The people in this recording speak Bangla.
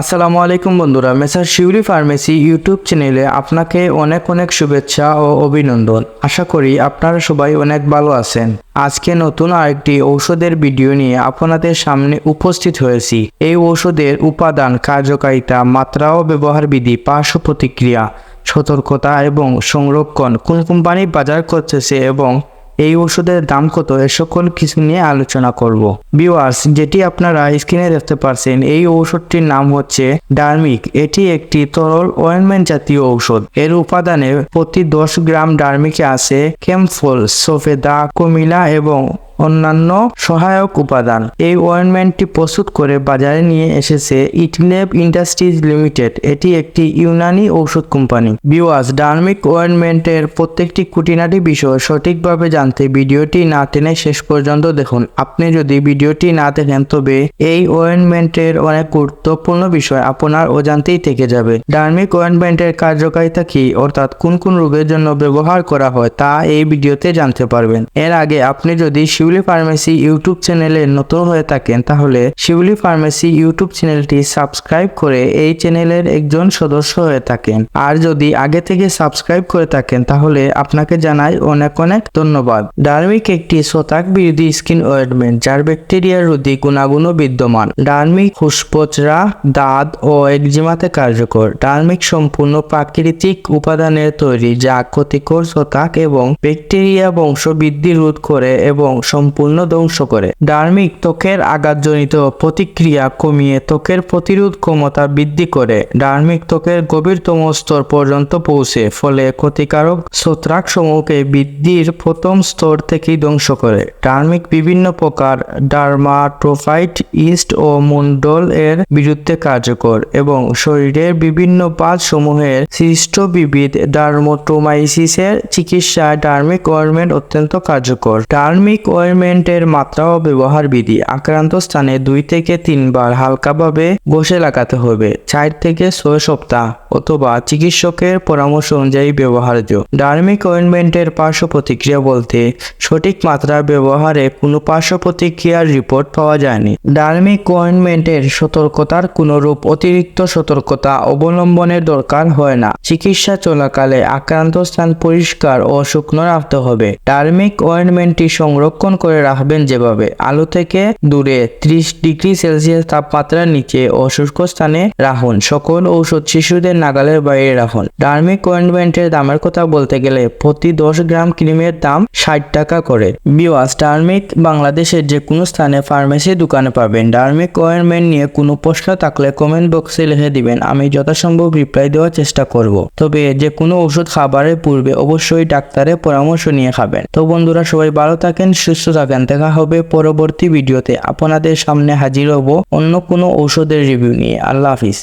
আসসালামু আলাইকুম বন্ধুরা মেসার শিউলি ফার্মেসি ইউটিউব চ্যানেলে আপনাকে অনেক অনেক শুভেচ্ছা ও অভিনন্দন। আশা করি আপনারা সবাই অনেক ভালো আছেন। আজকে নতুন আরেকটি ঔষধের ভিডিও নিয়ে আপনাদের সামনে উপস্থিত হয়েছি। এই ঔষধের উপাদান কার্যকারিতা, মাত্রা ও ব্যবহার বিধি, পার্শ্ব প্রতিক্রিয়া, সতর্কতা এবং সংরক্ষণ কোন কোম্পানি বাজার করতেছে এবং এই ওষুধের দাম কত? এ সকল কিছু নিয়ে আলোচনা করব। বিওয়ার্স যেটি আপনারা স্ক্রিনে দেখতে পাচ্ছেন এই ঔষধটির নাম হচ্ছে ডার্মিক। এটি একটি তরল অয়েনমেন্ট জাতীয় ঔষধ এর উপাদানে প্রতি দশ গ্রাম ডার্মিকে আছে কেমফল সোফেদা কমিলা এবং অন্যান্য সহায়ক উপাদান। এই অয়েনমেন্টটি প্রস্তুত করে বাজারে নিয়ে এসেছে ইটলেব ইন্ডাস্ট্রিজ লিমিটেড। এটি একটি ইউনানি ঔষধ কোম্পানি। বিওয়াস ডার্মিক অয়েনমেন্টের প্রত্যেকটি খুঁটিনাটি বিষয় সঠিকভাবে জানতে ভিডিওটি না টেনে শেষ পর্যন্ত দেখুন। আপনি যদি ভিডিওটি না দেখেন, তবে এই অয়েনমেন্টের অনেক গুরুত্বপূর্ণ বিষয় আপনার অজান্তেই থেকে যাবে। ডার্মিক অয়েনমেন্টের কার্যকারিতা কি, অর্থাৎ কোন কোন রোগের জন্য ব্যবহার করা হয়, তা এই ভিডিওতে জানতে পারবেন। এর আগে আপনি যদি শিউলি ফার্মেসি ইউটিউব চ্যানেলে নতুন হয়ে থাকেন, তাহলে শিউলি ফার্মেসি ইউটিউব চ্যানেলটি সাবস্ক্রাইব করে এই চ্যানেলের একজন সদস্য হয়ে থাকেন। আর যদি আগে থেকে সাবস্ক্রাইব করে থাকেন, তাহলে আপনাকে জানাই অনেক অনেক ধন্যবাদ। ডার্মিক একটি শতাক বিরোধী স্কিন অয়েন্টমেন্ট যার ব্যাকটেরিয়া রোধী গুণাগুণও বিদ্যমান। ডার্মিক ফুসপচরা দাঁত ও একজিমাতে কার্যকর। ডার্মিক সম্পূর্ণ প্রাকৃতিক উপাদানের তৈরি, যা ক্ষতিকর শতাক এবং ব্যাকটেরিয়া বংশবৃদ্ধি রোধ করে এবং সম্পূর্ণ ধ্বংস করে। ডার্মিক ত্বকের আঘাতজনিত প্রতিক্রিয়া কমিয়ে ত্বকের প্রতিরোধ ক্ষমতা বৃদ্ধি করে। ডার্মিক ত্বকের গভীরতম স্তর পর্যন্ত পৌঁছে, ফলে ক্ষতিকারক ছত্রাক সমূহকে বৃদ্ধির প্রথম স্তর থেকেই ধ্বংস করে। ডার্মিক বিভিন্ন প্রকার ডার্মাটোফাইট ইস্ট ও মন্ডল এর বিরুদ্ধে কার্যকর এবং শরীরের বিভিন্ন পাত সমূহের সৃষ্ট বিবিধ ডার্মোটোমাইসিসের চিকিৎসায় ডার্মিক অয়েনমেন্ট অত্যন্ত কার্যকর। ডার্মিক অয়েনমেন্টের মাত্রা ও ব্যবহার বিধি আক্রান্ত স্থানে দুই থেকে তিনবার হালকাভাবে ঘষে লাগাতে হবে, চার থেকে ছয় সপ্তাহ। অথবা চিকিৎসকের পরামর্শ অনুযায়ী ব্যবহার্য। ডার্মিক অয়েনমেন্টের পার্শ্ব প্রতিক্রিয়া বলতে সঠিক মাত্রার ব্যবহারে কোনো পার্শ্ব প্রতিক্রিয়ার রিপোর্ট পাওয়া যায়নি। ডার্মিক অয়েনমেন্টের সতর্কতার কোনো রূপ অতিরিক্ত সতর্কতা অবলম্বনের দরকার হয় না। চিকিৎসা চলাকালে আক্রান্ত স্থান পরিষ্কার ও শুকনো রাখতে হবে। ডার্মিক অয়েনমেন্টটি সংরক্ষণ করে রাখবেন যেভাবে আলো থেকে দূরে ত্রিশ ডিগ্রি সেলসিয়াস তাপমাত্রার নিচে ও শুষ্ক স্থানে রাখুন। সকল ঔষধ শিশুদের নাগালের বাইরে রাখুন। ডার্মিক অয়েনমেন্টের দামের কথা বলতে গেলে প্রতি দশ গ্রাম ক্রিমের দাম ষাট টাকা করে। বিওয়াস ডার্মিক বাংলাদেশের যে কোনো স্থানে ফার্মেসি দোকানে পাবেন। ডার্মিক অয়েনমেন্ট নিয়ে কোনো প্রশ্ন থাকলে কমেন্ট বক্সে লিখে দিবেন। আমি যথাসম্ভব রিপ্লাই দেওয়ার চেষ্টা করব। তবে যে কোনো ওষুধ খাবারের পূর্বে অবশ্যই ডাক্তারের পরামর্শ নিয়ে খাবেন। তো বন্ধুরা, সবাই ভালো থাকেন, সুস্থ থাকেন। দেখা হবে পরবর্তী ভিডিওতে আপনাদের সামনে হাজির হব অন্য কোনো ঔষধের রিভিউ নিয়ে। আল্লাহ হাফিজ।